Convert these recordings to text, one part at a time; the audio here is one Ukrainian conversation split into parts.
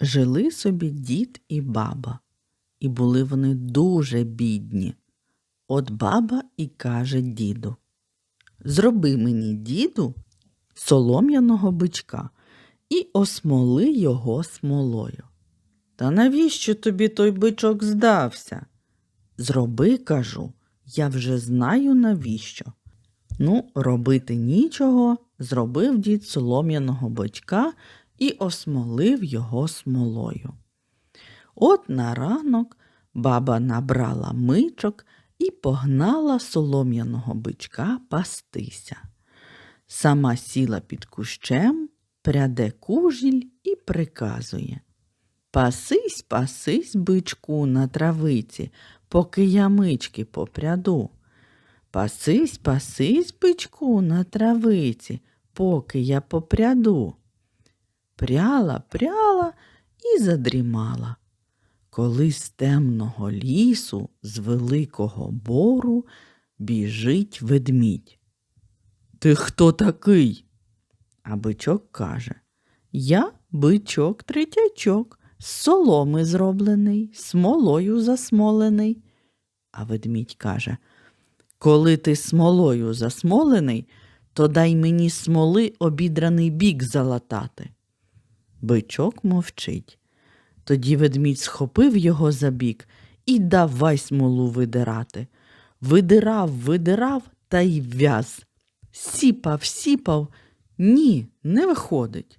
Жили собі дід і баба, і були вони дуже бідні. От баба і каже діду: Зроби мені, діду, солом'яного бичка і осмоли його смолою. Та навіщо тобі той бичок здався? Зроби, кажу, я вже знаю навіщо. Ну, робити нічого, зробив дід солом'яного бичка і осмолив його смолою. От на ранок баба набрала мичок і погнала солом'яного бичка пастися. Сама сіла під кущем, пряде кужіль і приказує. Пасись, пасись, бичку, на травиці, поки я мички попряду. Пасись, пасись, бичку, на травиці, поки я попряду. Пряла, пряла і задрімала. Коли з темного лісу, з великого бору, біжить ведмідь. Ти хто такий? А бичок каже Я бичок третячок, з соломи зроблений, смолою засмолений. А ведмідь каже Коли ти смолою засмолений, то дай мені смоли обідраний бік залатати. Бичок мовчить. Тоді ведмідь схопив його за бік і давай смолу видирати. Видирав, видирав та й в'яз. Сіпав, сіпав, ні, не виходить.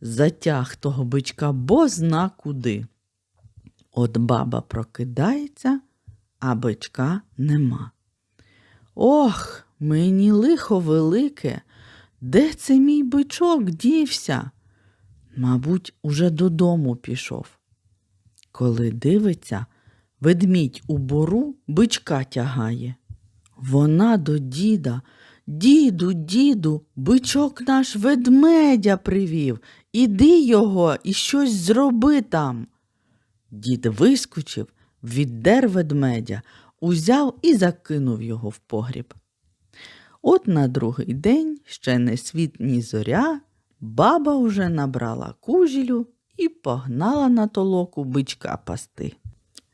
Затяг того бичка бозна куди. От баба прокидається, а бичка нема. Ох, мені лихо велике, де це мій бичок дівся? Мабуть, уже додому пішов. Коли дивиться, ведмідь у бору бичка тягає. Вона до діда, діду, діду, бичок наш ведмедя привів. Іди його і щось зроби там. Дід вискочив, віддер ведмедя, узяв і закинув його в погріб. От на другий день, ще не світ, ні зоря, баба вже набрала кужілю і погнала на толоку бичка пасти.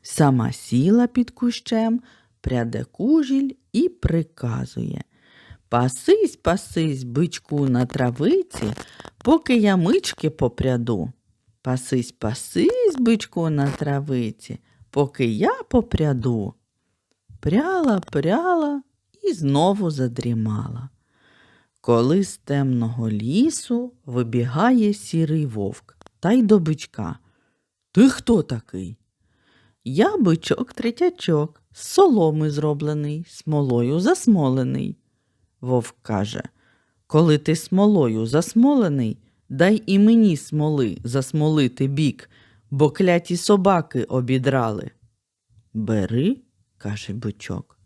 Сама сіла під кущем, пряде кужіль і приказує Пасись, пасись, бичку на травиці, поки я мички попряду. Пасись, пасись, бичку на травиці, поки я попряду. Пряла, пряла і знову задрімала. Коли з темного лісу вибігає сірий вовк та й до бичка. Ти хто такий? Я бичок третячок, з соломи зроблений, смолою засмолений. Вовк каже, коли ти смолою засмолений, дай і мені смоли засмолити бік, бо кляті собаки обідрали. Бери, каже бичок.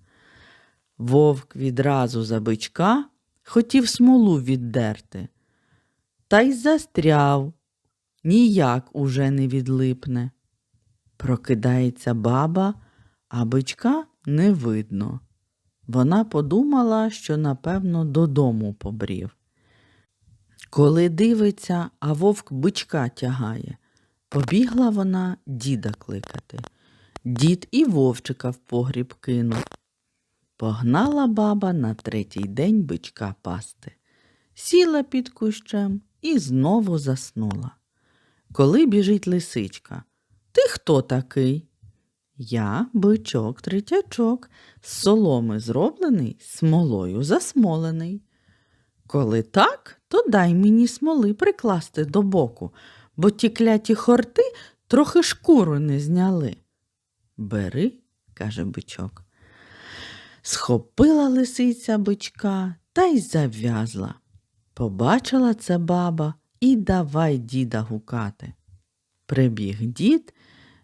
Вовк відразу за бичка хотів смолу віддерти, та й застряв, ніяк уже не відлипне. Прокидається баба, а бичка не видно. Вона подумала, що, напевно, додому побрів. Коли дивиться, а вовк бичка тягає, побігла вона діда кликати. Дід і вовчика в погріб кинув. Погнала баба на третій день бичка пасти, сіла під кущем і знову заснула. Коли біжить лисичка, ти хто такий? Я бичок третячок, з соломи зроблений, смолою засмолений. Коли так, то дай мені смоли прикласти до боку, бо ті кляті хорти трохи шкуру не зняли. Бери, каже бичок. Схопила лисиця бичка та й зав'язла. Побачила це баба і давай діда гукати. Прибіг дід,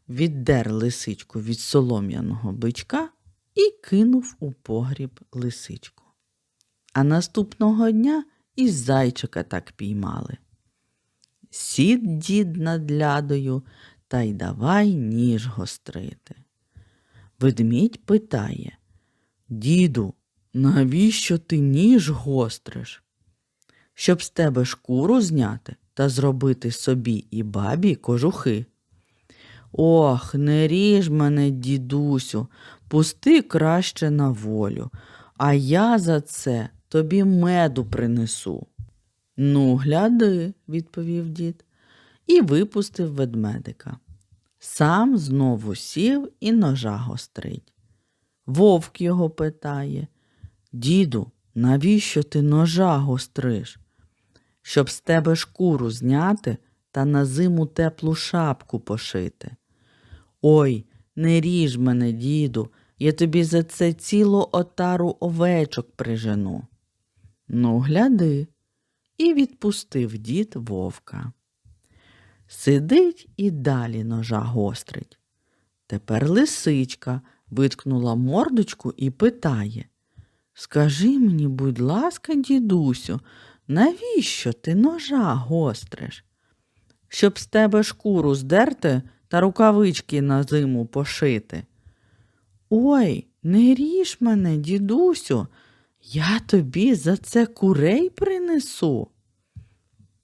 віддер лисичку від солом'яного бичка і кинув у погріб лисичку. А наступного дня і зайчика так піймали. Сід дід над лядою та й давай ніж гострити. Ведмідь питає Діду, навіщо ти ніж гостриш? Щоб з тебе шкуру зняти та зробити собі і бабі кожухи. Ох, не ріж мене, дідусю, пусти краще на волю, а я за це тобі меду принесу. Ну, гляди, відповів дід і випустив ведмедика. Сам знову сів і ножа гострить. Вовк його питає Діду, навіщо ти ножа гостриш? Щоб з тебе шкуру зняти та на зиму теплу шапку пошити. Ой, не ріж мене, діду, я тобі за це цілу отару овечок прижену. Ну, гляди, і відпустив дід вовка. Сидить і далі ножа гострить. Тепер лисичка виткнула мордочку і питає Скажи мені, будь ласка, дідусю, навіщо ти ножа гостриш? Щоб з тебе шкуру здерти та рукавички на зиму пошити. Ой, не ріж мене, дідусю, я тобі за це курей принесу.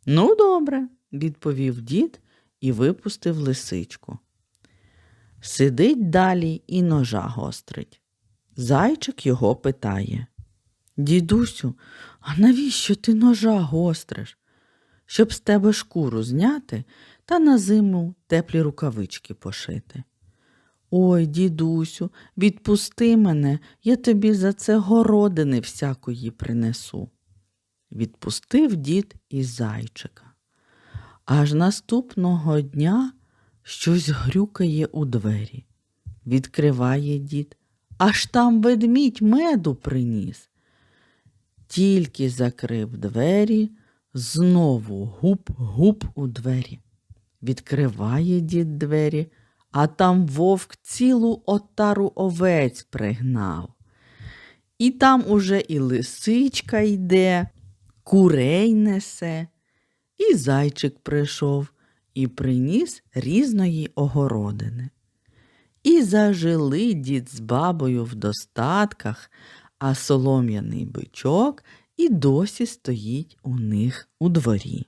Ну, добре, відповів дід і випустив лисичку. Сидить далі і ножа гострить. Зайчик його питає. Дідусю, а навіщо ти ножа гостриш? Щоб з тебе шкуру зняти та на зиму теплі рукавички пошити. Ой, дідусю, відпусти мене, я тобі за це городини всякої принесу. Відпустив дід і зайчика. Аж наступного дня щось грюкає у двері. Відкриває дід, аж там ведмідь меду приніс. Тільки закрив двері, знову гуп-гуп у двері. Відкриває дід двері, а там вовк цілу отару овець пригнав. І там уже і лисичка йде, курей несе, і зайчик прийшов і приніс різної огородини. І зажили дід з бабою в достатках, а солом'яний бичок і досі стоїть у них у дворі.